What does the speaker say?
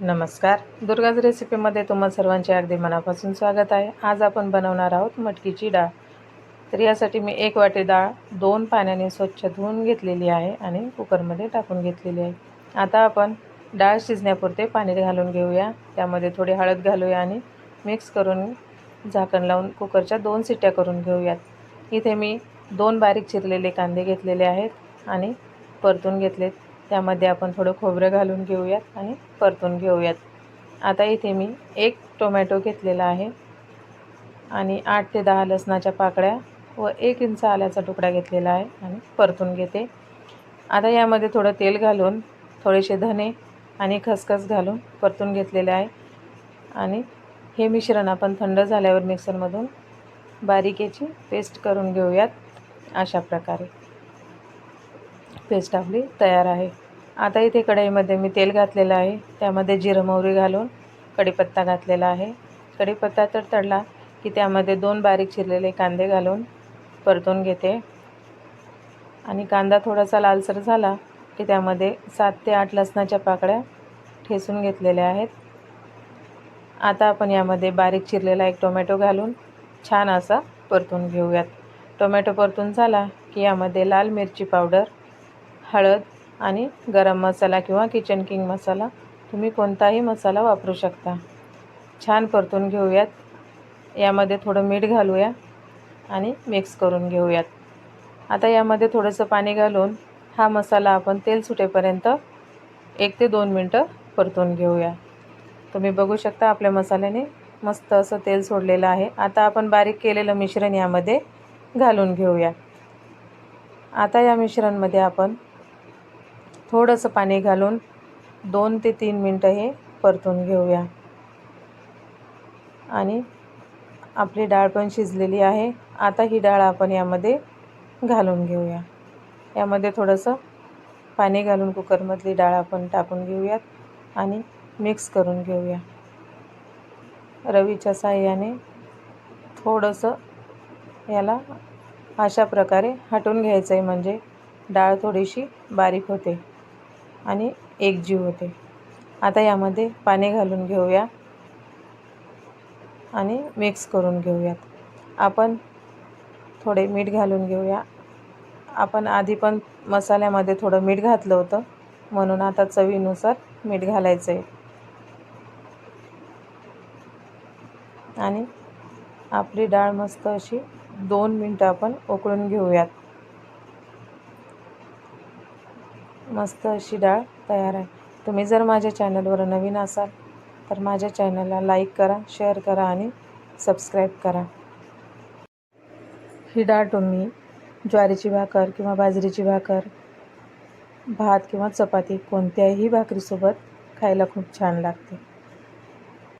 नमस्कार. दुर्गाज रेसिपीमध्ये तुम्हा सर्वांचे अगदी मनापासून स्वागत आहे. आज आपण बनवणार आहोत मटकीची डाळ. तर यासाठी मी एक वाटी डाळ दोन पाण्याने स्वच्छ धुवून घेतलेली आहे आणि कुकरमध्ये टाकून घेतलेली आहे. आता आपण डाळ शिजण्यापुरते पाणी घालून घेऊया. त्यामध्ये थोडी हळद घालूया आणि मिक्स करून झाकण लावून कुकरच्या दोन सिट्ट्या करून घेऊयात. इथे मी दोन बारीक चिरलेले कांदे घेतलेले आहेत आणि परतून घेतलेत. त्यामध्ये आपण थोडं खोबरं घालून घेऊयात आणि परतून घेऊयात. आता इथे मी एक टोमॅटो घेतलेला आहे आणि आठ ते दहा लसणाच्या पाकळ्या व एक इंच आल्याचा तुकडा घेतलेला आहे आणि परतून घेते. आता यामध्ये थोडं तेल घालून थोडेसे धने आणि खसखस घालून परतून घेतलेले आहे. आणि हे मिश्रण आपण थंड झाल्यावर मिक्सरमधून बारीक याची पेस्ट करून घेऊयात अशा प्रकारे. पेस्ट आपली तयार आहे. आता इथे कढईमध्ये मी तेल घातलेलं आहे. त्यामध्ये जिरं मोहरी घालून कढीपत्ता घातलेला आहे. कढीपत्ता तर तडला की त्यामध्ये दोन बारीक चिरलेले कांदे घालून परतून घेते. आणि कांदा थोडासा लालसर झाला की त्यामध्ये सात ते आठ लसणाच्या पाकळ्या ठेसून घेतलेल्या आहेत. आता आपण यामध्ये बारीक चिरलेला एक टोमॅटो घालून छान असा परतून घेऊयात. टोमॅटो परतून झाला की यामध्ये लाल मिरची पावडर हळद आणि गरम मसाला किंवा किचन किंग मसाला. तुम्ही कोणताही मसाला वापरू शकता. छान परतून घेऊयात. यामध्ये थोडं मीठ घालूया आणि मिक्स करून घेऊयात. आता यामध्ये थोडंसं पाणी घालून हा मसाला आपण तेल सुटेपर्यंत एक ते दोन मिनटं परतून घेऊया. तुम्ही बघू शकता आपल्या मसाल्याने मस्त असं तेल सोडलेलं आहे. आता आपण बारीक केलेलं मिश्रण यामध्ये घालून घेऊया. आता या मिश्रणमध्ये आपण थोडंसं पाणी घालून दोन ते तीन मिनटं हे परतून घेऊया. आणि आपली डाळ पण शिजलेली आहे. आता ही डाळ आपण यामध्ये घालून घेऊया. यामध्ये थोडंसं पाणी घालून कुकरमधली डाळ आपण टाकून घेऊयात आणि मिक्स करून घेऊया. रवीच्या साह्याने थोडंसं याला अशा प्रकारे हटून घ्यायचं आहे म्हणजे डाळ थोडीशी बारीक होते. आणि एकजीव होते. आता यामध्ये पाणी घालून घेऊया आणि मिक्स करून घेऊयात. आपण थोडे मीठ घालून घेऊया. आपण आधी पण मसाल्यामध्ये थोडं मीठ घातलं होतं. म्हणून आता चवीनुसार मीठ घालायचं आहे आणि आपली डाळ मस्त अशी दोन मिनटं आपण उकळून घेऊयात. मस्त अशी डाळ तयार आहे. तुम्ही जर माझ्या चॅनलवर नवीन असाल तर माझ्या चॅनलला लाईक करा शेअर करा आणि सबस्क्राईब करा. ही डाळ तुम्ही ज्वारीची भाकर किंवा बाजरीची भाकर भात किंवा चपाती कोणत्याही भाकरीसोबत खायला खूप छान लागते.